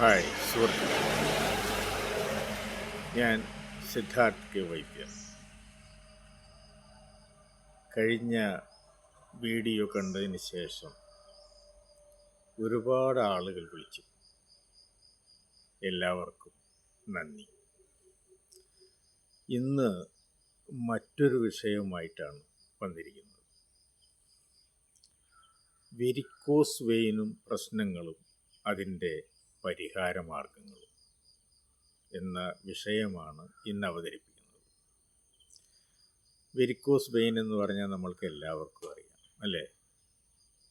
Hi സുഹൃത്ത്. ഞാൻ Siddharth K വൈദ്യ കഴിഞ്ഞ വീഡിയോ കണ്ടതിന് ശേഷം ഒരുപാട് ആളുകൾ വിളിച്ചു. എല്ലാവർക്കും നന്ദി. ഇന്ന് മറ്റൊരു വിഷയവുമായിട്ടാണ് വന്നിരിക്കുന്നത്. വെരിക്കോസ് വെയിനും പ്രശ്നങ്ങളും അതിന്റെ പരിഹാരമാർഗങ്ങളും എന്ന വിഷയമാണ് ഇന്ന് അവതരിപ്പിക്കുന്നത്. വെരിക്കോസ് ബെയിൻ എന്ന് പറഞ്ഞാൽ നമ്മൾക്ക് എല്ലാവർക്കും അറിയാം അല്ലേ?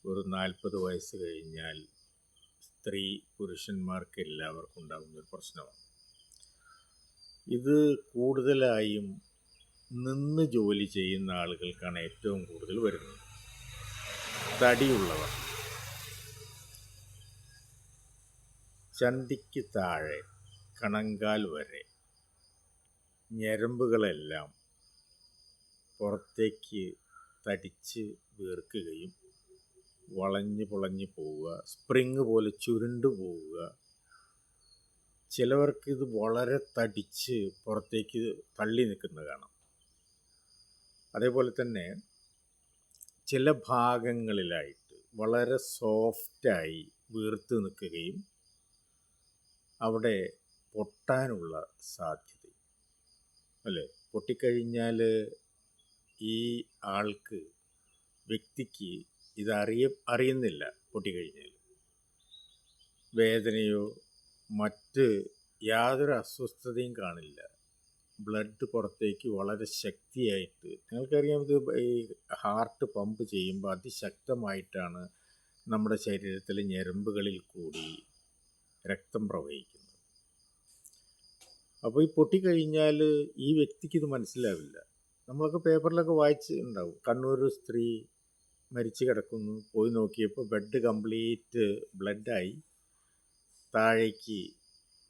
ഒരു നാൽപ്പത് വയസ്സ് കഴിഞ്ഞാൽ സ്ത്രീ പുരുഷന്മാർക്ക് എല്ലാവർക്കും ഉണ്ടാകുന്ന ഒരു പ്രശ്നമാണ്. ഇത് കൂടുതലായും നിന്ന് ജോലി ചെയ്യുന്ന ആളുകൾക്കാണ് ഏറ്റവും കൂടുതൽ വരുന്നത്. തടിയുള്ളവർ. ചന്തിക്ക് താഴെ കണങ്കാൽ വരെ. ഞരമ്പുകളെല്ലാം പുറത്തേക്ക് തടിച്ച് വീർക്കുകയും വളഞ്ഞ് പുളഞ്ഞ് പോവുക സ്പ്രിങ് പോലെ ചുരുണ്ടു പോവുക. ചിലവർക്ക് ഇത് വളരെ തടിച്ച് പുറത്തേക്ക് തള്ളി നിൽക്കുന്നത് കാണാം. അതേപോലെ തന്നെ ചില ഭാഗങ്ങളിലായിട്ട് വളരെ സോഫ്റ്റായി വീർത്ത് നിൽക്കുകയും അവിടെ പൊട്ടാനുള്ള സാധ്യത അല്ലേ? പൊട്ടിക്കഴിഞ്ഞാൽ ഈ ആൾക്ക് വ്യക്തിക്ക് ഇതറിയ അറിയുന്നില്ല പൊട്ടിക്കഴിഞ്ഞാൽ വേദനയോ മറ്റ് യാതൊരു അസ്വസ്ഥതയും കാണില്ല. ബ്ലഡ് പുറത്തേക്ക് വളരെ ശക്തിയായിട്ട് നിങ്ങൾക്കറിയാം ഇത് ഈ ഹാർട്ട് പമ്പ് ചെയ്യുമ്പോൾ അതിശക്തമായിട്ടാണ് നമ്മുടെ ശരീരത്തിലെ ഞരമ്പുകളിൽ കൂടി രക്തം പ്രവഹിക്കുന്നത് അപ്പോൾ ഈ പൊട്ടിക്കഴിഞ്ഞാൽ ഈ വ്യക്തിക്ക് ഇത് മനസ്സിലാവില്ല. നമ്മളൊക്കെ പേപ്പറിലൊക്കെ വായിച്ച് ഉണ്ടാവും. കണ്ണൂർ സ്ത്രീ മരിച്ചു കിടക്കുന്നു. പോയി നോക്കിയപ്പോൾ ബെഡ് കംപ്ലീറ്റ് ബ്ലഡായി താഴേക്ക്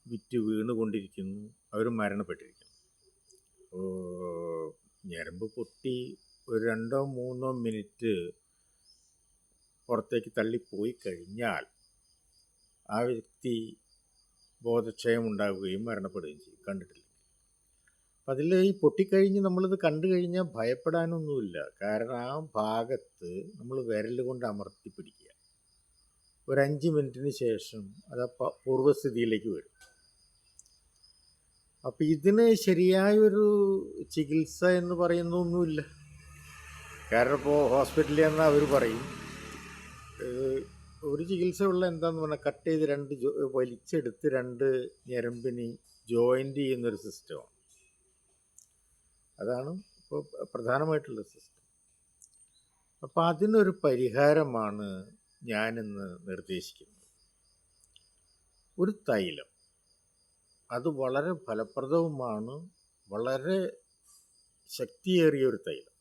വിറ്റ് വീണുകൊണ്ടിരിക്കുന്നു. അവർ മരണപ്പെട്ടിരിക്കുന്നു. ഞരമ്പ് പൊട്ടി ഒരു രണ്ടോ മൂന്നോ മിനിറ്റ് പുറത്തേക്ക് തള്ളിപ്പോയി കഴിഞ്ഞാൽ ആ വ്യക്തി ബോധക്ഷയം ഉണ്ടാകുകയും മരണപ്പെടുകയും ചെയ്യും. കണ്ടിട്ടില്ല. അപ്പം അതിൽ ഈ പൊട്ടിക്കഴിഞ്ഞ് നമ്മളിത് കണ്ടു കഴിഞ്ഞാൽ ഭയപ്പെടാനൊന്നുമില്ല. കാരണം ആ ഭാഗത്ത് നമ്മൾ വിരൽ കൊണ്ട് അമർത്തി പിടിക്കുക. ഒരു അഞ്ച് മിനിറ്റിന് ശേഷം അത് പൂർവസ്ഥിതിയിലേക്ക് വരും. അപ്പം ഇതിന് ശരിയായൊരു ചികിത്സ എന്ന് പറയുന്നൊന്നുമില്ല കാരണം ഇപ്പോൾ ഹോസ്പിറ്റലിൽ നിന്ന് അവർ പറയും ഒരു ചികിത്സ ഉള്ള എന്താന്ന് പറഞ്ഞാൽ കട്ട് ചെയ്ത് രണ്ട് വലിച്ചെടുത്ത് രണ്ട് ഞരമ്പിനി ജോയിന്റ് ചെയ്യുന്നൊരു സിസ്റ്റമാണ് അതാണ് ഇപ്പോൾ പ്രധാനമായിട്ടുള്ള സിസ്റ്റം അപ്പോൾ അതിനൊരു പരിഹാരമാണ് ഞാനിന്ന് നിർദ്ദേശിക്കുന്നത്. ഒരു തൈലം. അത് വളരെ ഫലപ്രദവുമാണ് വളരെ ശക്തിയേറിയ ഒരു തൈലം.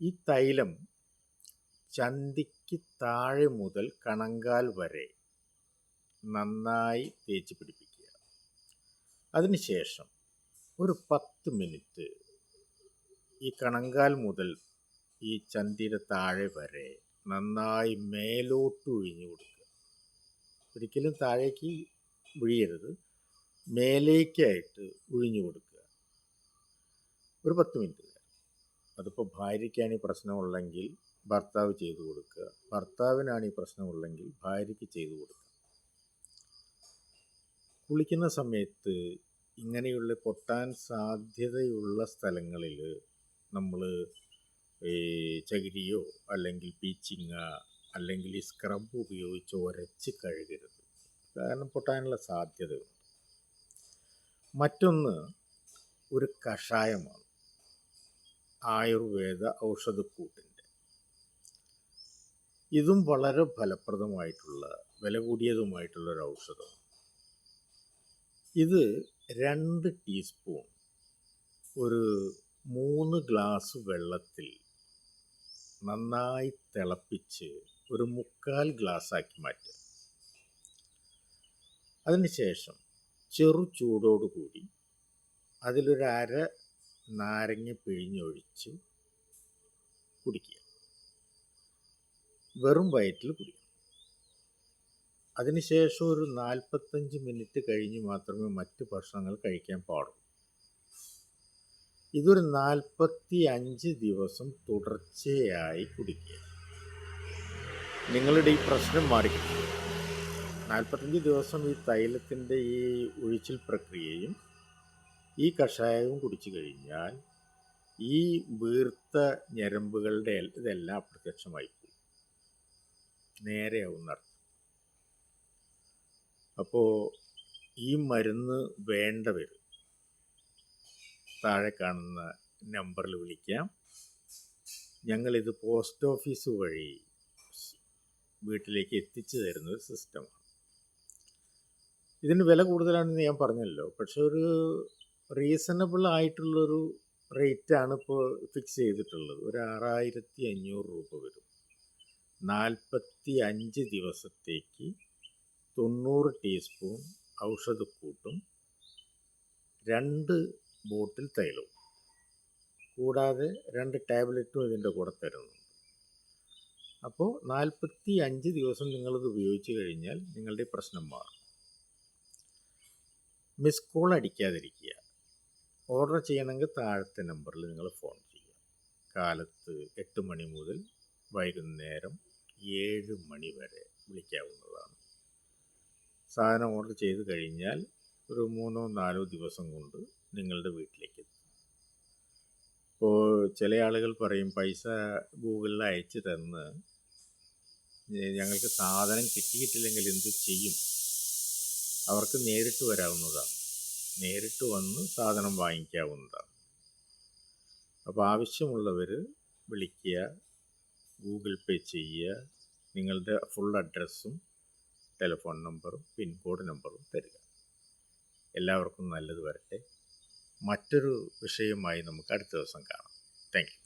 ഈ തൈലം ചന്തിക്ക് താഴെ മുതൽ കണങ്കാൽ വരെ നന്നായി തേച്ച് പിടിപ്പിക്കുക. അതിനുശേഷം ഒരു പത്ത് മിനിറ്റ് ഈ കണങ്കാൽ മുതൽ ഈ ചന്തിയുടെ താഴെ വരെ നന്നായി മേലോട്ട് ഒഴിഞ്ഞു കൊടുക്കുക. ഒരിക്കലും താഴേക്ക് ഒഴിയരുത് മേലേക്കായിട്ട് ഒഴിഞ്ഞു കൊടുക്കുക. ഒരു പത്ത് മിനിറ്റ് അതിപ്പോൾ ഭാര്യയ്ക്കാണ് ഈ പ്രശ്നമുള്ളെങ്കിൽ ഭർത്താവ് ചെയ്തു കൊടുക്കുക. ഭർത്താവിനാണ് ഈ പ്രശ്നമുള്ളെങ്കിൽ ഭാര്യയ്ക്ക് ചെയ്തു കൊടുക്കുക. കുളിക്കുന്ന സമയത്ത് ഇങ്ങനെയുള്ള പൊട്ടാൻ സാധ്യതയുള്ള സ്ഥലങ്ങളിൽ നമ്മൾ ഈ ചകിരിയോ അല്ലെങ്കിൽ പീച്ചിങ്ങ അല്ലെങ്കിൽ ഈ സ്ക്രബ് ഉപയോഗിച്ച് ഉരച്ച് കഴുകരുത്. കാരണം പൊട്ടാനുള്ള സാധ്യതയുണ്ട്. മറ്റൊന്ന് ഒരു കഷായമാണ്. ആയുർവേദ ഔഷധക്കൂട്ടിന്റെ ഇതും വളരെ ഫലപ്രദമായിട്ടുള്ള വില കൂടിയതുമായിട്ടുള്ളൊരു ഔഷധമാണ് ഇത് രണ്ട് ടീസ്പൂൺ ഒരു മൂന്ന് ഗ്ലാസ് വെള്ളത്തിൽ നന്നായി തിളപ്പിച്ച് ഒരു മുക്കാൽ ഗ്ലാസ്സാക്കി മാറ്റുക. അതിനുശേഷം ചെറു ചൂടോടുകൂടി അതിലൊരു അര നാരങ്ങ പിഴിഞ്ഞൊഴിച്ച് കുടിക്കുക. വെറും വയറ്റിൽ കുടിക്കണം അതിനുശേഷം ഒരു നാൽപ്പത്തഞ്ച് മിനിറ്റ് കഴിഞ്ഞ് മാത്രമേ മറ്റ് ഭക്ഷണങ്ങൾ കഴിക്കാൻ പാടുള്ളൂ. ഇതൊരു നാൽപ്പത്തി അഞ്ച് ദിവസം തുടർച്ചയായി കുടിക്കുക. നിങ്ങളുടെ ഈ പ്രശ്നം മാറിക്കിട്ടും. നാൽപ്പത്തഞ്ച് ദിവസം ഈ തൈലത്തിന്റെ ഈ ഒഴിച്ചിൽ പ്രക്രിയയും ഈ കഷായവും കുടിച്ചു കഴിഞ്ഞാൽ ഈ വീർത്ത ഞരമ്പുകളുടെ ഇതെല്ലാം അപ്രത്യക്ഷമായി പോകും. നേരെയാവും അർത്ഥം അപ്പോൾ ഈ മരുന്ന് വേണ്ടവർ താഴെ കാണുന്ന നമ്പറിൽ വിളിക്കാം. ഞങ്ങളിത് പോസ്റ്റ് ഓഫീസ് വഴി വീട്ടിലേക്ക് എത്തിച്ചു തരുന്ന ഒരു സിസ്റ്റമാണ്. ഇതിന് വില കൂടുതലാണെന്ന് ഞാൻ പറഞ്ഞല്ലോ. പക്ഷെ ഒരു റീസണബിൾ ആയിട്ടുള്ളൊരു റേറ്റാണ് ഇപ്പോൾ ഫിക്സ് ചെയ്തിട്ടുള്ളത്. ഒരു ആറായിരത്തി അഞ്ഞൂറ് രൂപ വരും. നാൽപ്പത്തി അഞ്ച് ദിവസത്തേക്ക് തൊണ്ണൂറ് ടീസ്പൂൺ ഔഷധക്കൂട്ടും രണ്ട് ബോട്ടിൽ തൈലവും. കൂടാതെ രണ്ട് ടാബ്ലറ്റും ഇതിന്റെ കൂടെ തരുന്നുണ്ട്. അപ്പോൾ നാൽപ്പത്തി അഞ്ച് ദിവസം നിങ്ങളിത് ഉപയോഗിച്ച് കഴിഞ്ഞാൽ നിങ്ങളുടെ പ്രശ്നം മാറും. Miss call അടിക്കാതിരിക്കുക. ഓർഡർ ചെയ്യണമെങ്കിൽ താഴത്തെ നമ്പറിൽ നിങ്ങൾ ഫോൺ ചെയ്യുക. കാലത്ത് എട്ട് മണി മുതൽ വൈകുന്നേരം ഏഴ് മണി വരെ വിളിക്കാവുന്നതാണ്. സാധനം ഓർഡർ ചെയ്ത് കഴിഞ്ഞാൽ ഒരു മൂന്നോ നാലോ ദിവസം കൊണ്ട് നിങ്ങളുടെ വീട്ടിലേക്ക് എത്തും. ഇപ്പോൾ ചില ആളുകൾ പറയും പൈസ ഗൂഗിളിൽ അയച്ച് തന്ന് ഞങ്ങൾക്ക് സാധനം കിട്ടിയിട്ടില്ലെങ്കിൽ എന്ത് ചെയ്യും? അവർക്ക് നേരിട്ട് വരാവുന്നതാണ്. നേരിട്ട് വന്ന് സാധനം വാങ്ങിക്കാവുന്നതാണ്. അപ്പോൾ ആവശ്യമുള്ളവർ വിളിക്കുക ഗൂഗിൾ പേ ചെയ്യുക. നിങ്ങളുടെ ഫുൾ അഡ്രസ്സും ടെലിഫോൺ നമ്പറും പിൻകോഡ് നമ്പറും തരിക. എല്ലാവർക്കും നല്ലത് വരട്ടെ. മറ്റൊരു വിഷയമായി നമുക്ക് അടുത്ത ദിവസം കാണാം. താങ്ക്